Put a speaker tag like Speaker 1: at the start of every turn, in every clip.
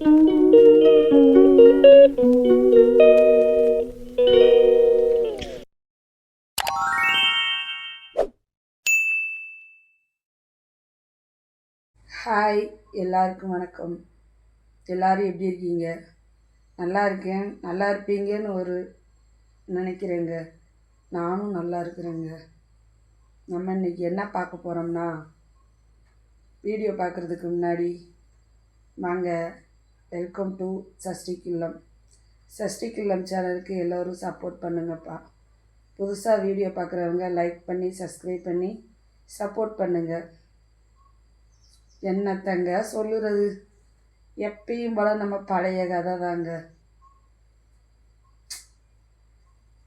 Speaker 1: Hi எல்லாருக்கும் வணக்கம். எல்லாரும் எப்படி இருக்கீங்க? நல்லா இருக்கேன். நல்லா இருப்பீங்கன்னு ஒரு நினைக்கிறேங்க. நானும் நல்லா இருக்கிறேங்க. நம்ம இன்னைக்கு என்ன பார்க்க போகிறோம்னா வீடியோ பார்க்குறதுக்கு முன்னாடி வாங்க வெல்கம் டு சஷ்டி கில்லம் சஷ்டி கில்லம் சேனலுக்கு எல்லோரும் சப்போர்ட் பண்ணுங்கப்பா. புதுசாக வீடியோ பார்க்குறவங்க லைக் பண்ணி சப்ஸ்கிரைப் பண்ணி சப்போர்ட் பண்ணுங்கள் என்னத்தங்க சொல்லுறது? எப்பயும் போல் நம்ம பழைய கதை தாங்க.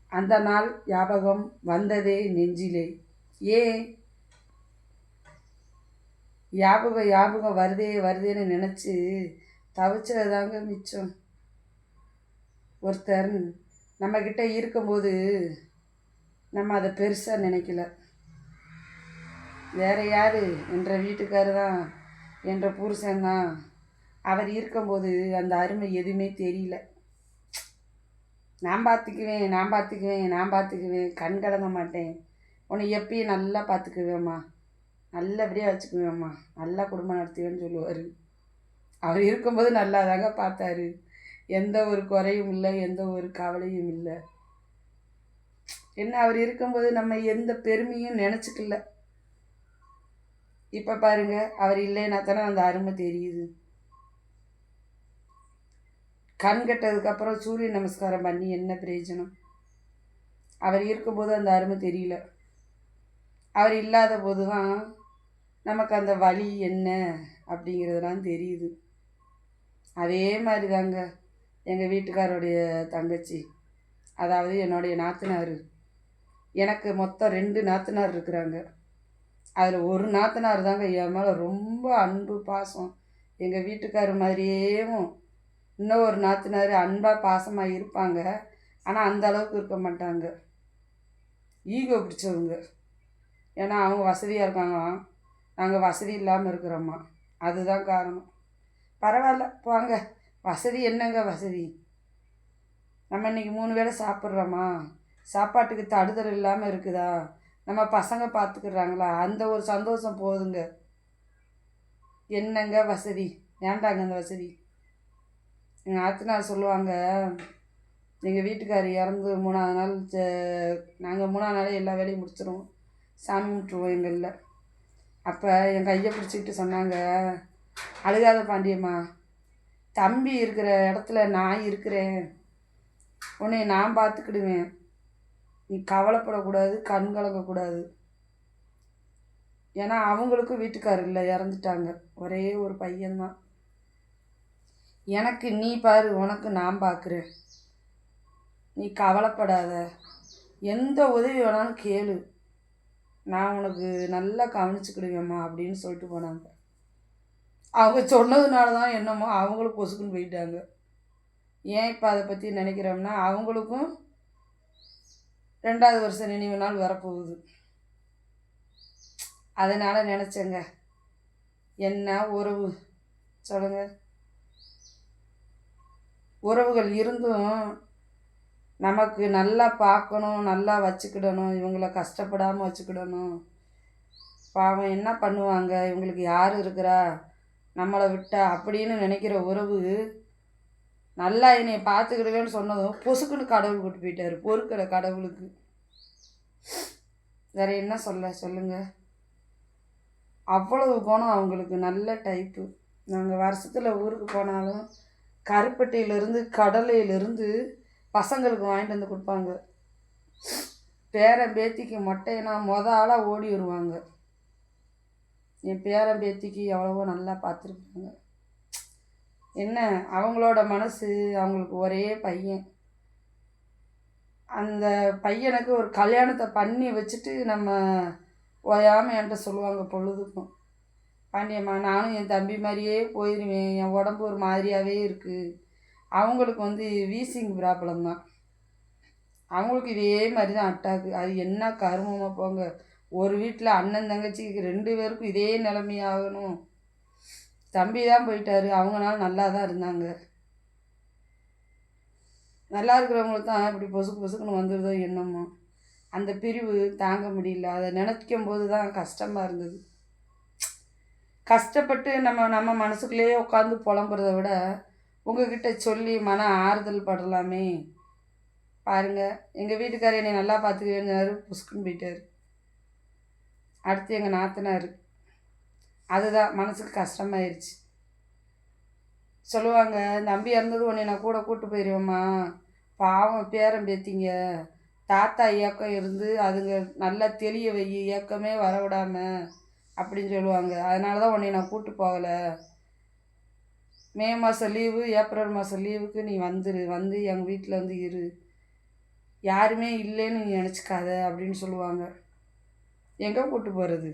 Speaker 1: அந்த நாள் ஞாபகம் வந்ததே நெஞ்சிலே. ஏன்? ஞாபகம் ஞாபகம் வருதே வருதேன்னு நினச்சி தவிச்சது தாங்க மிச்சம். ஒருத்தர் நம்மக்கிட்ட இருக்கும்போது நம்ம அதை பெருசாக நினைக்கல. வேற யார்? என்ற வீட்டுக்காரு தான் என்ற புருஷன் தான் அவர் இருக்கும்போது அந்த அருமை எதுவுமே தெரியல. நான் பார்த்துக்குவேன் நான் பார்த்துக்குவேன் நான் பார்த்துக்குவேன் கண் கலங்க மாட்டேன். உன்னை எப்பயும் நல்லா பார்த்துக்குவேம்மா நல்லபடியாக வச்சுக்குவேம்மா. நல்லா குடும்பம் நடத்துவேன்னு சொல்லுவார். அவர் இருக்கும்போது நல்லாதாக பார்த்தாரு. எந்த ஒரு குறையும் இல்லை எந்த ஒரு கவலையும் இல்லை. என்ன அவர் இருக்கும்போது நம்ம எந்த பெருமையும் நினச்சிக்கல. இப்போ பாருங்க அவர் இல்லைன்னா தானே அந்த அருமை தெரியுது. கண் கட்டதுக்கப்புறம் சூரிய நமஸ்காரம் பண்ணி என்ன பிரயோஜனம்? அவர் இருக்கும்போது அந்த அருமை தெரியல. அவர் இல்லாத போது தான் நமக்கு அந்த வழி என்ன அப்படிங்கிறதுலாம் தெரியுது. அதே மாதிரி தாங்க எங்கள் வீட்டுக்காரோடைய தங்கச்சி. அதாவது என்னுடைய நாத்தனார். எனக்கு மொத்தம் ரெண்டு நாத்தனார் இருக்கிறாங்க. அதில் ஒரு நாத்தனார் தாங்க என் மேலே ரொம்ப அன்பு பாசம். எங்கள் வீட்டுக்காரர் மாதிரியேவும் இன்னும் ஒரு நாத்தனார் அன்பாக பாசமாக இருப்பாங்க. ஆனால் அந்த அளவுக்கு இருக்க மாட்டாங்க. ஈகோ பிடிச்சவங்க. ஏன்னா அவங்க வசதியாக இருக்காங்க நாங்கள் வசதி இல்லாமல் இருக்கிறோம்மா. அதுதான் காரணம். பரவாயில்ல போங்க. வசதி என்னங்க வசதி? நம்ம இன்றைக்கி மூணு வேளை சாப்பிட்றோமா? சாப்பாட்டுக்கு தடுதல் இல்லாமல் இருக்குதா? நம்ம பசங்க பார்த்துக்கிறாங்களா அந்த ஒரு சந்தோஷம் போதுங்க. என்னங்க வசதி? ஏன்டாங்க அந்த வசதி? எங்கள் ஆத்தினார் சொல்லுவாங்க எங்கள் வீட்டுக்கார் இறந்து மூணாவது நாள் நாங்கள் மூணாவது நாளே எல்லா வேலையும் முடிச்சிடுவோம் சாமி விட்டுருவோம் எங்களில். அப்போ என் கையை பிடிச்சிக்கிட்டு சொன்னாங்க அழுகாத பாண்டியம்மா. தம்பி இருக்கிற இடத்துல நான் இருக்கிறேன். உன்னை நான் பார்த்துக்கிடுவேன். நீ கவலைப்படக்கூடாது கண் கலங்கக்கூடாது. ஏன்னா அவங்களுக்கும் வீட்டுக்காரர் இல்லை இறந்துட்டாங்க. ஒரே ஒரு பையன்தான். எனக்கு நீ பாரு உனக்கு நான் பார்க்குறேன். நீ கவலைப்படாத. எந்த உதவி வேணாலும் கேளு. நான் உனக்கு நல்லா கவனிச்சுக்கிடுவேம்மா அப்படின்னு சொல்லிட்டு போனாங்க. அவங்க சொன்னதுனால தான் என்னமோ அவங்களும் கொசுக்குன்னு போயிட்டாங்க. ஏன் இப்போ அதை பற்றி நினைக்கிறோம்னா அவங்களுக்கும் ரெண்டாவது வருஷம் நினைவு நாள் வரப்போகுது. அதனால் நினச்சேங்க. என்ன உறவு? சொல்லுங்க. உறவுகள் இருந்தும் நமக்கு நல்லா பார்க்கணும் நல்லா வச்சுக்கிடணும் இவங்கள கஷ்டப்படாமல் வச்சுக்கிடணும். பாவம் என்ன பண்ணுவாங்க? இவங்களுக்கு யார் இருக்கிறா? நம்மளை விட்டா அப்படின்னு நினைக்கிற உறவு நல்லா என்னை பார்த்துக்கிடுவேன்னு சொன்னதும் பொசுக்குன்னு கடவுள் கூட்டு போயிட்டாரு பொறுக்கிற கடவுளுக்கு. வேற என்ன சொல்ல சொல்லுங்க. அவ்வளவு குணம் அவங்களுக்கு நல்ல டைப்பு நாங்கள் வருஷத்தில் ஊருக்கு போனாலும் கருப்பட்டியிலேருந்து கடலையிலேருந்து பசங்களுக்கு வாங்கிட்டு வந்து கொடுப்பாங்க. பேரன் பேத்திக்கு மொட்டைனா மொத ஆளாக ஓடி வருவாங்க. என் பேரன் பேத்திக்கு எவ்வளவோ நல்லா பார்த்துருக்காங்க. என்ன? அவங்களோட மனசு அவங்களுக்கு ஒரே பையன். அந்த பையனுக்கு ஒரு கல்யாணத்தை பண்ணி வச்சுட்டு நம்ம ஓயாமல் என்கிட்ட சொல்லுவாங்க பொழுதுக்கும். பாண்டியம்மா நானும் என் தம்பி மாதிரியே போயிடுவேன் என் உடம்பு ஒரு மாதிரியாகவே இருக்குது அவங்களுக்கு வந்து வீசிங் ப்ராப்ளம் தான். அவங்களுக்கு இதே மாதிரி தான் அட்டாக்கு அது என்ன கருமமாக போங்க. ஒரு வீட்டில் அண்ணன் தங்கச்சிக்கு ரெண்டு பேருக்கும் இதே நிலைமையாகணும். தம்பி தான் போயிட்டாரு. அவங்கனால நல்லா தான் இருந்தாங்க. நல்லா இருக்கிறவங்களுக்கு தான் இப்படி பொசுக்கு பொசுக்குன்னு வந்துடுதோ என்னமோ. அந்த பிரிவு தாங்க முடியல. அதை நினைக்கும் போது தான் கஷ்டமாக இருந்தது. கஷ்டப்பட்டு நம்ம நம்ம மனசுக்குள்ளேயே உட்காந்து புலம்புறத விட உங்ககிட்ட சொல்லி மன ஆறுதல் படலாமே. பாருங்கள் எங்கள் வீட்டுக்காரர் என்னை நல்லா பார்த்துக்கிறேன்னு புசுக்குன்னு போயிட்டார். அடுத்து எங்கள் நாத்தனார். அதுதான் மனசுக்கு கஷ்டமாயிருச்சு. சொல்லுவாங்க நம்பி இறந்தது உன்னை நான் கூட கூட்டு போயிடுவேம்மா பாவம் பேரன் பேத்திங்க. தாத்தா இயக்கம் இருந்து அதுங்க நல்லா தெளிய வை இயக்கமே வர விடாமல் அப்படின்னு சொல்லுவாங்க. அதனால தான் உன்னை நான் கூட்டு போகலை. மே மாதம் லீவு ஏப்ரல் மாதம் லீவுக்கு நீ வந்துரு வந்து எங்கள் வீட்டில் வந்து இரு. யாருமே இல்லைன்னு நீ நினச்சிக்காத அப்படின்னு சொல்லுவாங்க. எங்கே கூட்டு போகிறது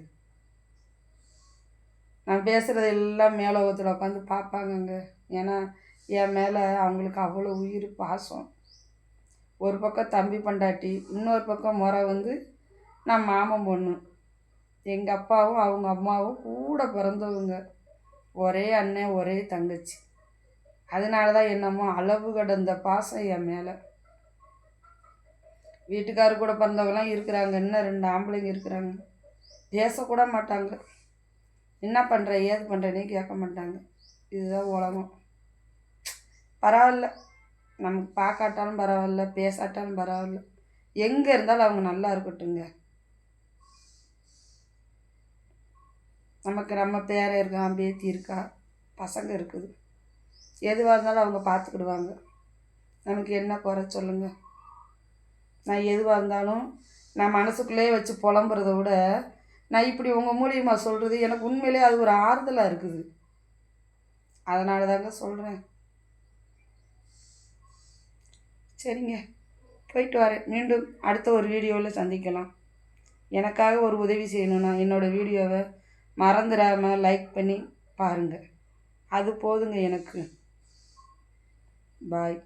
Speaker 1: நான் பேசுகிறது எல்லாம் மேலோகத்தில் உட்காந்து பார்ப்பாங்கங்க ஏன்னா என் மேலே அவங்களுக்கு அவ்வளோ உயிர் பாசம். ஒரு பக்கம் தம்பி பண்டாட்டி இன்னொரு பக்கம் முறை வந்து நான் மாமன் பொண்ணு. எங்கள் அப்பாவும் அவங்க அம்மாவும் கூட பிறந்தவங்க. ஒரே அண்ணன் ஒரே தங்கச்சி. அதனால தான் என்னமோ அளவு கடந்த பாசம் என் மேலே. வீட்டுக்காரு கூட பிறந்தவங்களாம் இருக்கிறாங்க. இன்னும் ரெண்டு ஆம்பளைங்க இருக்கிறாங்க. பேசக்கூட மாட்டாங்க. என்ன பண்ணுற ஏது பண்ணுறேனே கேட்க மாட்டாங்க. இதுதான் உலகம். பரவாயில்ல. நமக்கு பார்க்காட்டாலும் பரவாயில்ல பேசாட்டாலும் பரவாயில்ல. எங்கே இருந்தாலும் அவங்க நல்லா இருக்கட்டுங்க நமக்கு நம்ம பேரை இருக்கான் பேத்தி இருக்கா பசங்க இருக்குது. எதுவாக இருந்தாலும் அவங்க பார்த்துக்கிடுவாங்க. நமக்கு என்ன குறை சொல்லுங்கள் நான் எதுவாக இருந்தாலும் நான் மனசுக்குள்ளேயே வச்சு புலம்புறத விட நான் இப்படி உங்கள் மூலியமாக சொல்கிறது எனக்கு உண்மையிலே அது ஒரு ஆறுதலாக இருக்குது. அதனால தாங்க சொல்கிறேன் சரிங்க. போயிட்டு வரேன். மீண்டும் அடுத்த ஒரு வீடியோவில் சந்திக்கலாம். எனக்காக ஒரு உதவி செய்யணும்னா என்னோடய வீடியோவை மறந்துடாமல் லைக் பண்ணி பாருங்கள் அது போதுங்க எனக்கு. பாய்